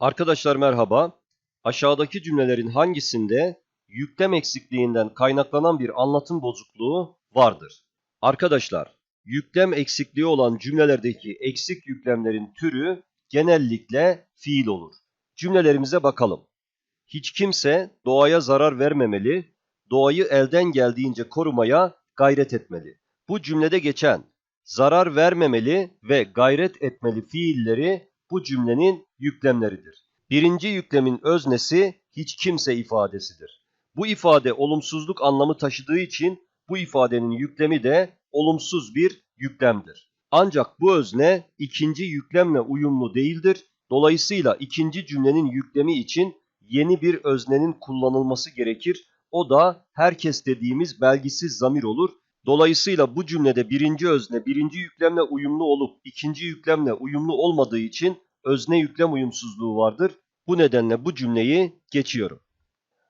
Arkadaşlar merhaba. Aşağıdaki cümlelerin hangisinde yüklem eksikliğinden kaynaklanan bir anlatım bozukluğu vardır? Arkadaşlar, yüklem eksikliği olan cümlelerdeki eksik yüklemlerin türü genellikle fiil olur. Cümlelerimize bakalım. Hiç kimse doğaya zarar vermemeli, doğayı elden geldiğince korumaya gayret etmeli. Bu cümlede geçen zarar vermemeli ve gayret etmeli fiilleri bu cümlenin yüklemleridir. Birinci yüklemin öznesi hiç kimse ifadesidir. Bu ifade olumsuzluk anlamı taşıdığı için bu ifadenin yüklemi de olumsuz bir yüklemdir. Ancak bu özne ikinci yüklemle uyumlu değildir. Dolayısıyla ikinci cümlenin yüklemi için yeni bir öznenin kullanılması gerekir. O da herkes dediğimiz belgisiz zamir olur. Dolayısıyla bu cümlede birinci özne birinci yüklemle uyumlu olup ikinci yüklemle uyumlu olmadığı için özne yüklem uyumsuzluğu vardır. Bu nedenle bu cümleyi geçiyorum.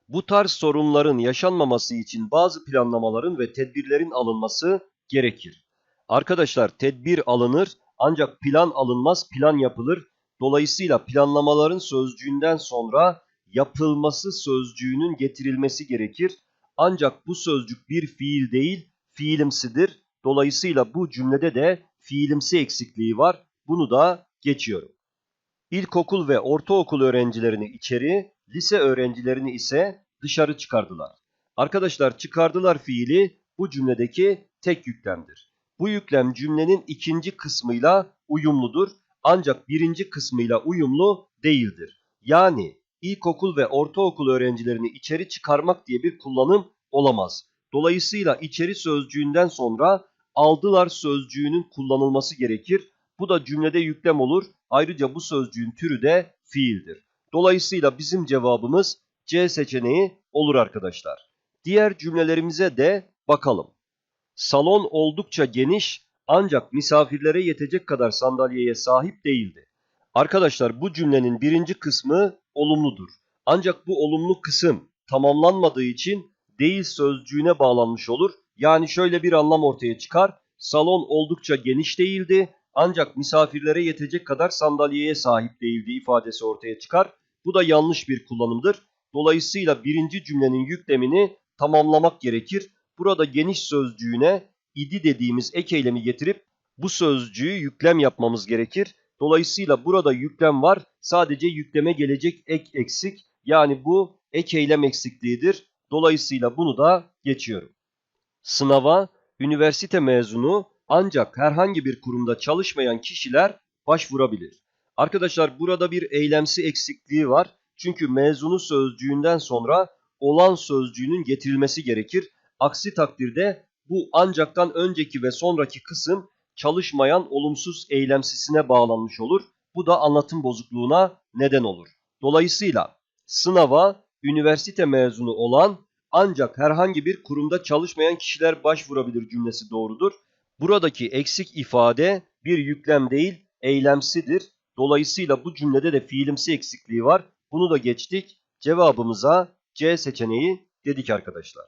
Bu tarz sorunların yaşanmaması için bazı planlamaların ve tedbirlerin alınması gerekir. Arkadaşlar tedbir alınır ancak plan alınmaz, plan yapılır. Dolayısıyla planlamaların sözcüğünden sonra yapılması sözcüğünün getirilmesi gerekir. Ancak bu sözcük bir fiil değil, fiilimsidir. Dolayısıyla bu cümlede de fiilimsi eksikliği var. Bunu da geçiyorum. İlkokul ve ortaokul öğrencilerini içeri, lise öğrencilerini ise dışarı çıkardılar. Arkadaşlar çıkardılar fiili bu cümledeki tek yüklemdir. Bu yüklem cümlenin ikinci kısmıyla uyumludur ancak birinci kısmıyla uyumlu değildir. Yani ilkokul ve ortaokul öğrencilerini içeri çıkarmak diye bir kullanım olamaz. Dolayısıyla içeri sözcüğünden sonra aldılar sözcüğünün kullanılması gerekir. Bu da cümlede yüklem olur. Ayrıca bu sözcüğün türü de fiildir. Dolayısıyla bizim cevabımız C seçeneği olur arkadaşlar. Diğer cümlelerimize de bakalım. Salon oldukça geniş ancak misafirlere yetecek kadar sandalyeye sahip değildi. Arkadaşlar bu cümlenin birinci kısmı olumludur. Ancak bu olumlu kısım tamamlanmadığı için değil sözcüğüne bağlanmış olur. Yani şöyle bir anlam ortaya çıkar. Salon oldukça geniş değildi ancak misafirlere yetecek kadar sandalyeye sahip değildi ifadesi ortaya çıkar. Bu da yanlış bir kullanımdır. Dolayısıyla birinci cümlenin yüklemini tamamlamak gerekir. Burada geniş sözcüğüne idi dediğimiz ek eylemi getirip bu sözcüğü yüklem yapmamız gerekir. Dolayısıyla burada yüklem var. Sadece yükleme gelecek ek eksik. Yani bu ek eylem eksikliğidir. Dolayısıyla bunu da geçiyorum. Sınava üniversite mezunu ancak herhangi bir kurumda çalışmayan kişiler başvurabilir. Arkadaşlar burada bir eylemsi eksikliği var. Çünkü mezunu sözcüğünden sonra olan sözcüğünün getirilmesi gerekir. Aksi takdirde bu ancaktan önceki ve sonraki kısım çalışmayan olumsuz eylemsisine bağlanmış olur. Bu da anlatım bozukluğuna neden olur. Dolayısıyla sınava üniversite mezunu olan ancak herhangi bir kurumda çalışmayan kişiler başvurabilir cümlesi doğrudur. Buradaki eksik ifade bir yüklem değil, eylemsidir. Dolayısıyla bu cümlede de fiilimsi eksikliği var. Bunu da geçtik. Cevabımıza C seçeneği dedik arkadaşlar.